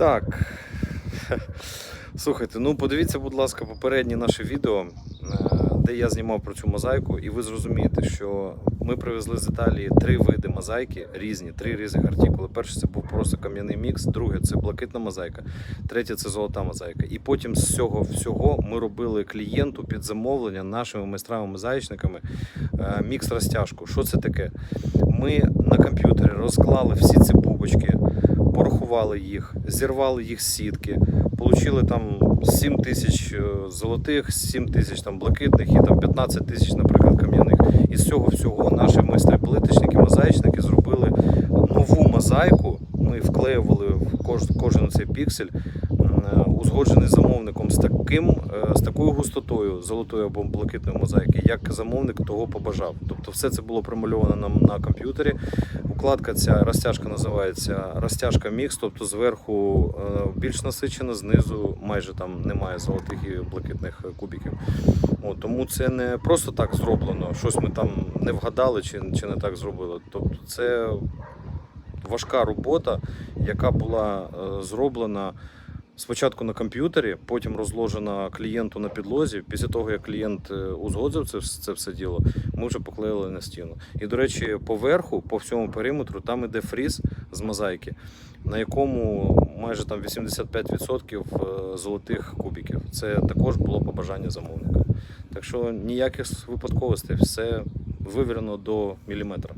Так. Слухайте, ну подивіться, будь ласка, попереднє наше відео, е, де я знімав про цю мозаїку, і ви зрозумієте, що ми привезли з Італії три види мозаїки, різні, три різних артикули. Перший це був просто кам'яний мікс, друге це блакитна мозаїка, третє це золота мозаїка. І потім з цього всього ми робили клієнту під замовлення нашими майстрами-мозаїчниками е, мікс розтяжку. Що це таке? Ми на комп'ютері розклали всі ці бубочки, порахували їх, зірвали їх сітки, получили там 7 тисяч е, золотих, 7 тисяч там блакитних і там 15 тисяч, наприклад, кам'яних. І з цього всього наші майстри-плиточники, мозаїчники зробили нову мозаїку. Ми вклеювали в кож, кожен цей піксель, з замовником з таким, е, з такою густотою золотої або блакитної мозаїки, як замовник того побажав. Тобто, все це було промальовано нам на комп'ютері. Укладка ця розтяжка називається розтяжка мікс, тобто зверху е, більш насичена, знизу майже там немає золотих і блакитних кубиків. От, тому це не просто так зроблено, щось ми там не вгадали чи, чи не так зробили. Тобто це важка робота, яка була е, зроблена. Спочатку на комп'ютері, потім розложена клієнту на підлозі. Після того, як клієнт е, узгодив це, це все діло, ми вже поклеїли на стіну. І, до речі, поверху, по всьому периметру, там іде фріз з мозаїки, на якому майже там 85% е, золотих кубиків. Це також було побажання замовника. Так що ніяких випадковостей, все вивірено до міліметра.